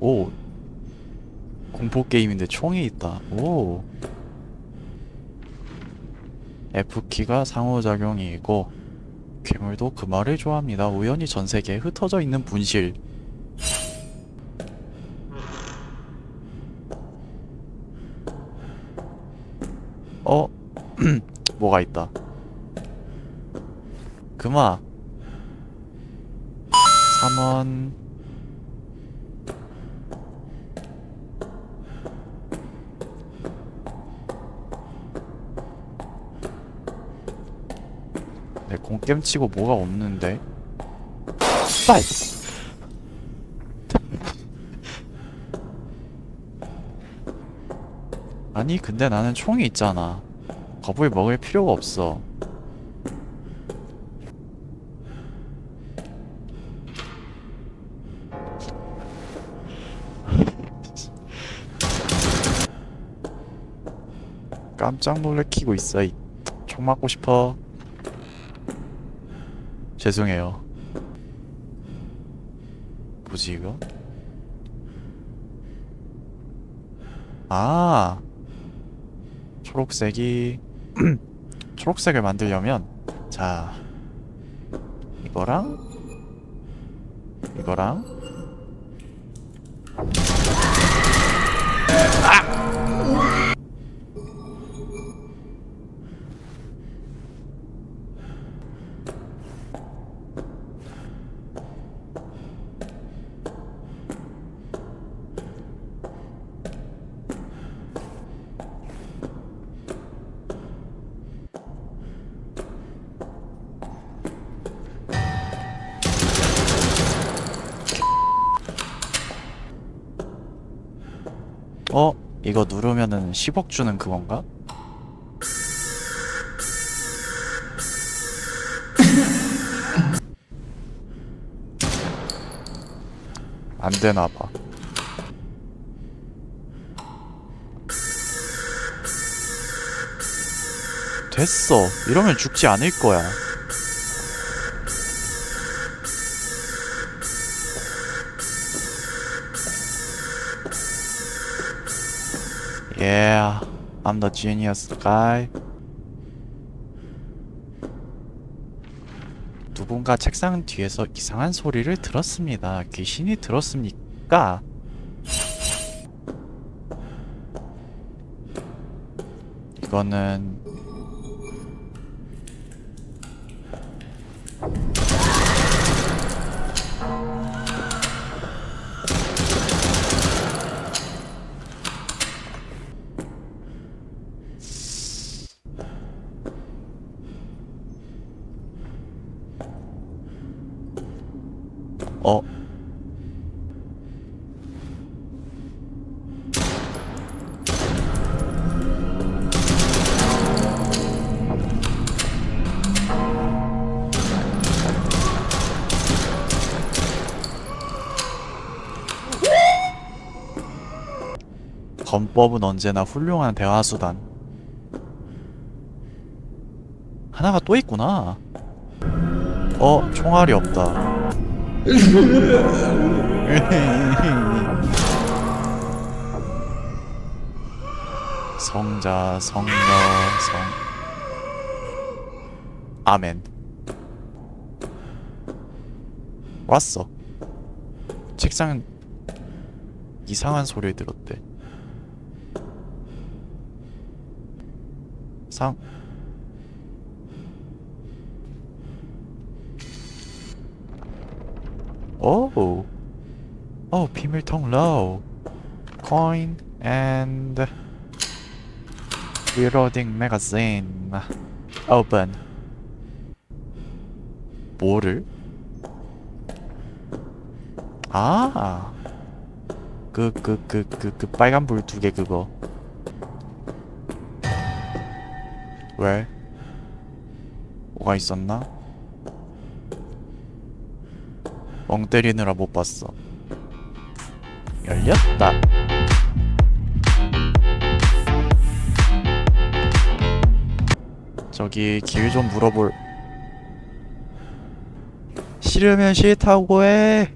오. 공포 게임인데 총이 있다. 오. F키가 상호작용이고 괴물도 그 말을 좋아합니다. 우연히 전 세계에 흩어져 있는 분실. 어? 뭐가 있다. 금아. 3원. 내 공겜 치고 뭐가 없는데? 빨! 아니 근데 나는 총이 있잖아 겁을 먹을 필요가 없어 깜짝 놀래키고 있어 이. 총 맞고 싶어 죄송해요 뭐지 이거? 아 초록색이 초록색을 만들려면 자 이거랑 이거랑 어? 이거 누르면은 10억 주는 그건가? 안 되나 봐. 됐어. 이러면 죽지 않을 거야. Yeah, I'm the genius guy. 누군가 책상 뒤에서 이상한 소리를 들었습니다. 귀신이 들었습니까? 이거는 어 범법은 언제나 훌륭한 대화수단. 하나가 또 있구나. 어, 총알이 없다. 성자, 성녀, 성. 아멘. 왔어. 책상 이상한 소리를 들었대. 상. 오. 오, 비밀 통 로우. coin and reloading magazine. open. 뭐를? 아. 그 그 그 그 그 빨간 불 두 개 그거. 왜? 뭐가 있었나? 멍 때리느라 못 봤어. 열렸다. 저기 길 좀 물어볼. 싫으면 싫다고 해.